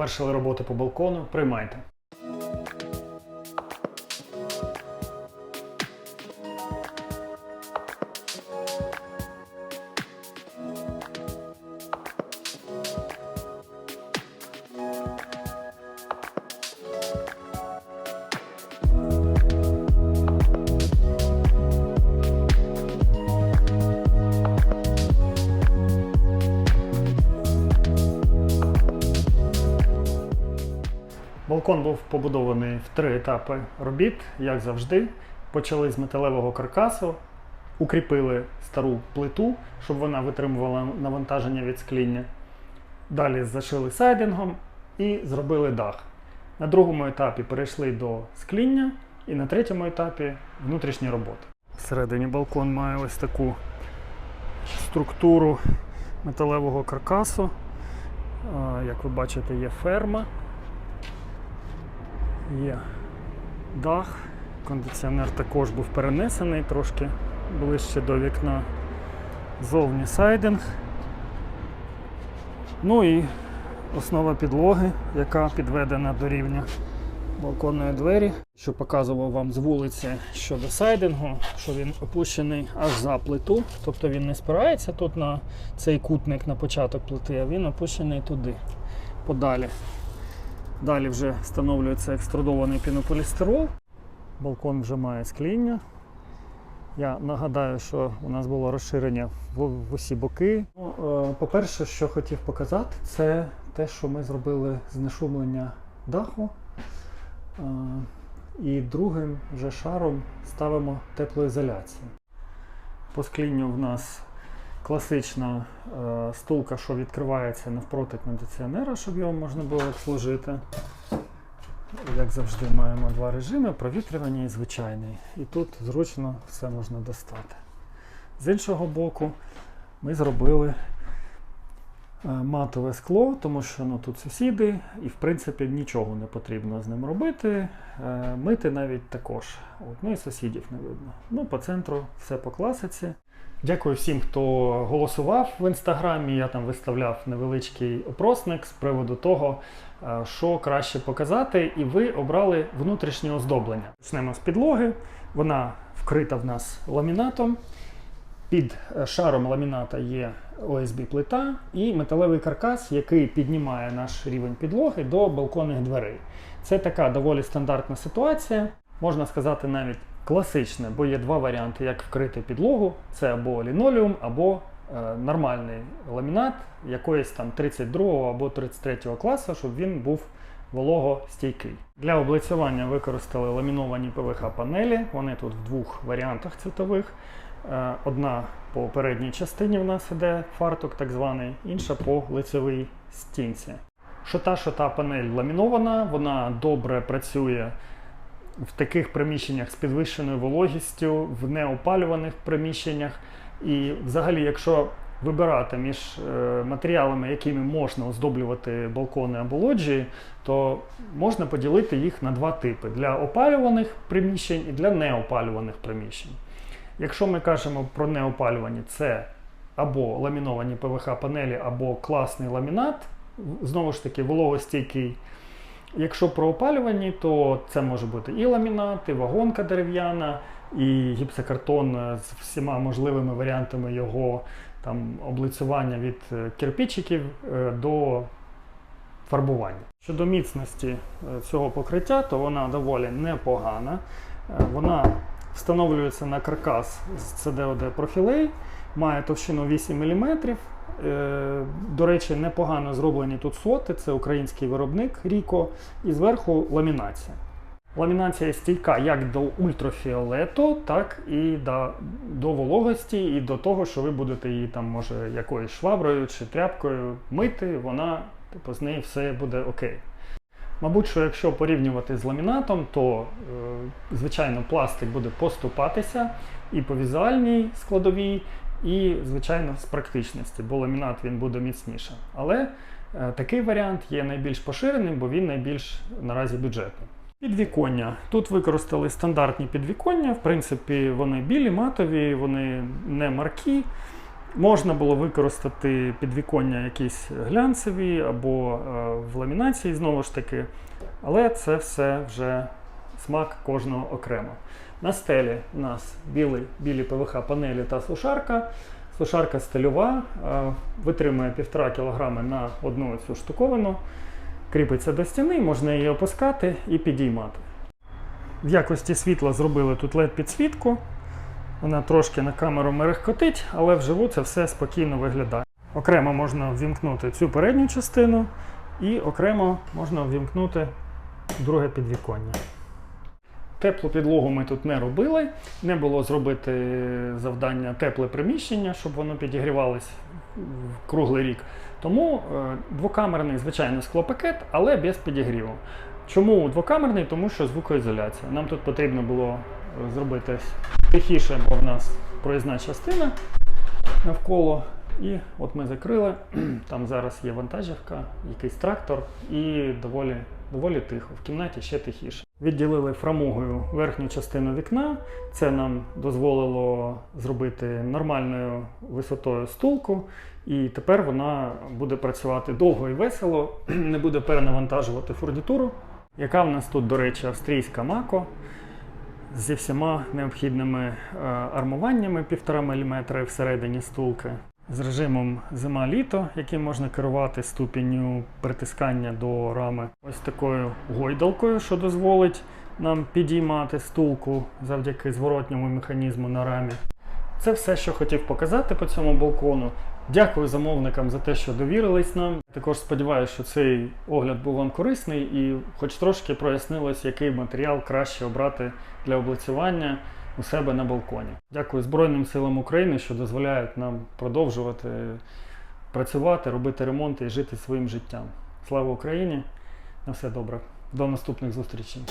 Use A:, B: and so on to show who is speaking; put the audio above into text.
A: Завершили роботу по балкону. Приймайте. Балкон був побудований в три етапи робіт, як завжди. Почали з металевого каркасу, укріпили стару плиту, щоб вона витримувала навантаження від скління. Далі зашили сайдингом і зробили дах. На другому етапі перейшли до скління, і на третьому етапі внутрішні роботи. Всередині балкон має ось таку структуру металевого каркасу. Як ви бачите, є ферма. Є дах. Кондиціонер також був перенесений трошки ближче до вікна. Зовні сайдинг. Ну і основа підлоги, яка підведена до рівня балконної двері. Що показував вам з вулиці щодо сайдингу, що він опущений аж за плиту. Тобто він не спирається тут на цей кутник на початок плити, а він опущений туди, подалі. Далі вже встановлюється екструдований пінополістирол. Балкон вже має скління. Я нагадаю, що у нас було розширення в, в усі боки. Ну, е, По-перше, що хотів показати, це те, що ми зробили знешумлення даху. Е, І другим вже шаром ставимо теплоізоляцію. По склінню в нас класична е, стулка, що відкривається навпроти кондиціонера, щоб його можна було обслужити. Як завжди, маємо два режими: провітрювання і звичайний. І тут зручно все можна достати. З іншого боку, ми зробили е, матове скло, тому що ну, тут сусіди, і в принципі нічого не потрібно з ним робити. Е, Мити навіть також. От, ну і сусідів не видно. Ну, по центру все по класиці. Дякую всім, хто голосував в інстаграмі. Я там виставляв невеличкий опросник з приводу того, е, що краще показати, і ви обрали внутрішнє оздоблення. Почнемо з підлоги. Вона вкрита в нас ламінатом. Під е, шаром ламіната є ОСБ плита і металевий каркас, який піднімає наш рівень підлоги до балконних дверей. Це така доволі стандартна ситуація, можна сказати, навіть класична, бо є два варіанти, як вкрити підлогу: це або лінолеум, або е, нормальний ламінат якоїсь там 32 або 33 класу, щоб він був вологостійкий. Для облицювання використали ламіновані ПВХ-панелі. Вони тут в двох варіантах цвітових. Е, Одна по передній частині в нас іде фартук, так званий, інша по лицевій стінці. Що та, що та панель ламінована, вона добре працює в таких приміщеннях з підвищеною вологістю, в неопалюваних приміщеннях. І взагалі, якщо вибирати між е, матеріалами, якими можна оздоблювати балкони або лоджії, то можна поділити їх на два типи: для опалюваних приміщень і для неопалюваних приміщень. Якщо ми кажемо про неопалювані, це або ламіновані ПВХ-панелі, або класний ламінат, знову ж таки, вологостійкий. Якщо про опалювані, то це може бути і ламінат, і вагонка дерев'яна, і гіпсокартон е, з всіма можливими варіантами його там, облицювання від е, кирпичиків е, до фарбування. Щодо міцності цього покриття, то вона доволі непогана. Вона встановлюється на каркас з CDOD профілей, має товщину 8 мм. Е, До речі, непогано зроблені тут соти, це український виробник Ріко, і зверху ламінація. Ламінація стійка як до ультрафіолету, так і до, до вологості, і до того, що ви будете її там, може, якоюсь шваброю чи тряпкою мити, вона, типу, з неї все буде окей. Мабуть, що якщо порівнювати з ламінатом, то, е, звичайно, пластик буде поступатися і по візуальній складовій, і, звичайно, з практичності, бо ламінат він буде міцніше. Але е, такий варіант є найбільш поширеним, бо він найбільш наразі бюджетний. Підвіконня. Тут використали стандартні підвіконня. В принципі, вони білі, матові, вони не маркі. Можна було використати підвіконня якісь глянцеві або е, в ламінації знову ж таки, але це все вже смак кожного окремо. На стелі у нас білі, білі ПВХ панелі та сушарка. Сушарка стильова, е, витримує 1,5 кг на одну цю штуковину. Кріпиться до стіни, можна її опускати і підіймати. В якості світла зробили тут LED підсвітку. Вона трошки на камеру мерехкотить, але вживу це все спокійно виглядає. Окремо можна ввімкнути цю передню частину, і окремо можна ввімкнути друге підвіконня. Теплу підлогу ми тут не робили. Не було зробити завдання тепле приміщення, щоб воно підігрівалось круглий рік. Тому е, двокамерний, звичайно, склопакет, але без підігріву. Чому двокамерний? Тому що звукоізоляція. Нам тут потрібно було зробити тихіше, бо в нас проїзна частина навколо. І от ми закрили. Там зараз є вантажівка, якийсь трактор, і доволі, доволі тихо. В кімнаті ще тихіше. Відділили фрамугою верхню частину вікна. Це нам дозволило зробити нормальною висотою стулку. І тепер вона буде працювати довго і весело, не буде перенавантажувати фурнітуру, яка в нас тут, до речі, австрійська мако зі всіма необхідними е, армуваннями 1,5 мм всередині стулки, з режимом зима-літо, яким можна керувати ступінню притискання до рами. Ось такою гойдалкою, що дозволить нам підіймати стулку завдяки зворотньому механізму на рамі. Це все, що хотів показати по цьому балкону. Дякую замовникам за те, що довірились нам. Також сподіваюся, що цей огляд був вам корисний і хоч трошки прояснилось, який матеріал краще обрати для облицювання у себе на балконі. Дякую Збройним силам України, що дозволяють нам продовжувати працювати, робити ремонти і жити своїм життям. Слава Україні! На все добре. До наступних зустрічей.